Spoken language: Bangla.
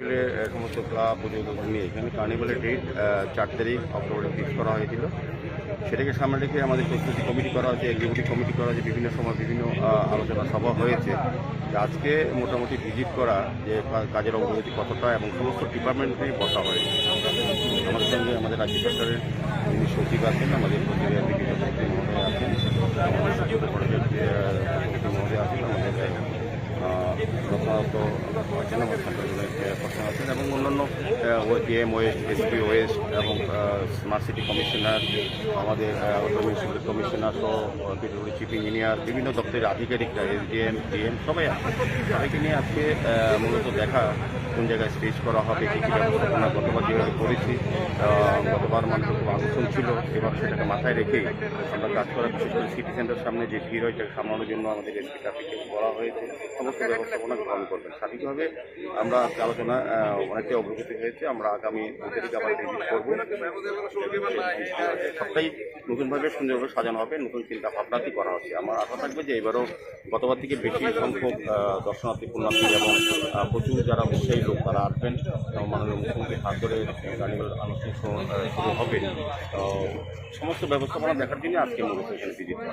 সমস্ত ক্লাব পুজো নিয়ে এখানে কার্নিভালের ডেট চার তারিখ, অক্টোবরে ফিক্স করা হয়েছিল। সেটাকে সামনে রেখে আমাদের প্রস্তুতি কমিটি করা হয়েছে এক্সিকিউটিভ কমিটি করা হয়েছে, বিভিন্ন সময় বিভিন্ন আলোচনা সভা হয়েছে। আজকে মোটামুটি ভিজিট করা যে কাজের অগ্রগতি কতটা এবং সমস্ত ডিপার্টমেন্টে বসা হয়েছে। আমাদের সঙ্গে আমাদের রাজ্য সরকারের যিনি সচিব আছেন, আমাদের মহোদয় আছেন, আমাদের সচিব মহোদয় আছেন, আমাদের পার্সন আছেন এবং অন্যান্য ডিএম ওয়েস্ট এসপি ওয়েস্ট এবং স্মার্ট সিটি কমিশনার আমাদের মিউনিসিপ্যাল কমিশনার সহ পিডব্লিউডি চিফ ইঞ্জিনিয়ার বিভিন্ন দপ্তরের আধিকারিকরা এসডিএম ডিএম সবাই আছে। সবাইকে নিয়ে আজকে মূলত দেখা কোন জায়গায় স্টেজ করা হবে, কী কী ব্যবস্থাপনা গতবার যেভাবে করেছি গতবার মানুষের খুব আকর্ষণ ছিল, এবার সেটাকে মাথায় রেখেই আমরা কাজ করা বিশেষ করে সিটি সেন্টার সামনে যে ভিড় হয় সেটাকে সামলানোর জন্য আমাদের এসপি ট্রাফিককে বলা হয়েছে। সমস্ত ব্যবস্থাপনা গ্রহণ করবেন। সঠিকভাবে আমরা আজকে আলোচনা অনেকটাই অগ্রগতি হয়েছে। আমরা আগামী তারিখ আবার ভিজিট করব সবটাই নতুনভাবে সুন্দরভাবে সাজানো হবে নতুন চিন্তা ভাবনাতেই করা হচ্ছে। আমার আশা থাকবে যে এবারও গতবার থেকে বেশি সংখ্যক দর্শনার্থী পুণ্যার্থী এবং প্রচুর যারা উৎসাহী লোক তারা আসবেন। এবং মাননীয় মুখ্যমন্ত্রীর হাত ধরে কার্নিভাল আনুষ্ঠানিক শুরু হবে সমস্ত ব্যবস্থাপনা দেখার জন্য আজকে মূলত এখানে ভিজিট করা